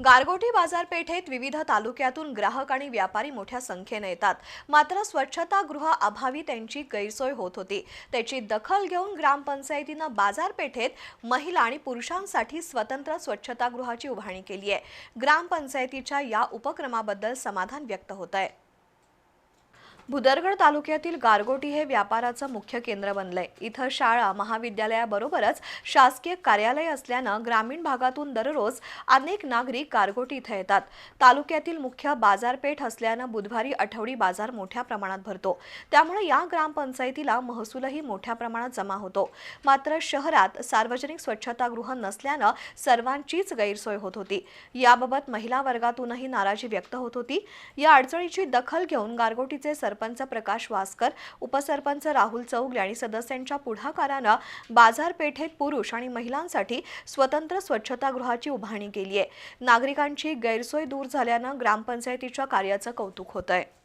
गारगोटी बाजारपेठेत विविध तालुक्यातून ग्राहक आणि व्यापारी मोठ्या संख्येने येतात. मात्र स्वच्छतागृह अभावी त्यांची गैरसोय होत होती. त्याची दखल घेऊन ग्रामपंचायतीनं बाजारपेठेत महिला आणि पुरुषांसाठी स्वतंत्र स्वच्छतागृहाची उभारणी केली आहे. ग्रामपंचायतीच्या या उपक्रमाबद्दल समाधान व्यक्त होत आहे भुदरगड तालुक्यातील गारगोटी हे व्यापाराचं मुख्य केंद्र बनलंय. इथं शाळा महाविद्यालयाबरोबरच शासकीय कार्यालय असल्यानं ग्रामीण भागातून दररोज अनेक नागरिक गारगोटी इथं येतात. तालुक्यातील मुख्य बाजारपेठ असल्यानं बुधवारी आठवडी बाजार मोठ्या प्रमाणात भरतो. त्यामुळे या ग्रामपंचायतीला महसूलही मोठ्या प्रमाणात जमा होतो. मात्र शहरात सार्वजनिक स्वच्छतागृह नसल्यानं सर्वांचीच गैरसोय होत होती. याबाबत महिला वर्गातूनही नाराजी व्यक्त होत होती. या अडचणीची दखल घेऊन गारगोटीचे सरपंच प्रकाश वासकर उपसरपंच राहुल चौगले आणि सदस्यांच्या पुढाकारानं बाजारपेठेत पुरुष आणि महिलांसाठी स्वतंत्र स्वच्छतागृहाची उभारणी केली आहे. नागरिकांची गैरसोय दूर झाल्यानं ग्रामपंचायतीच्या कार्याचं कौतुक होत आहे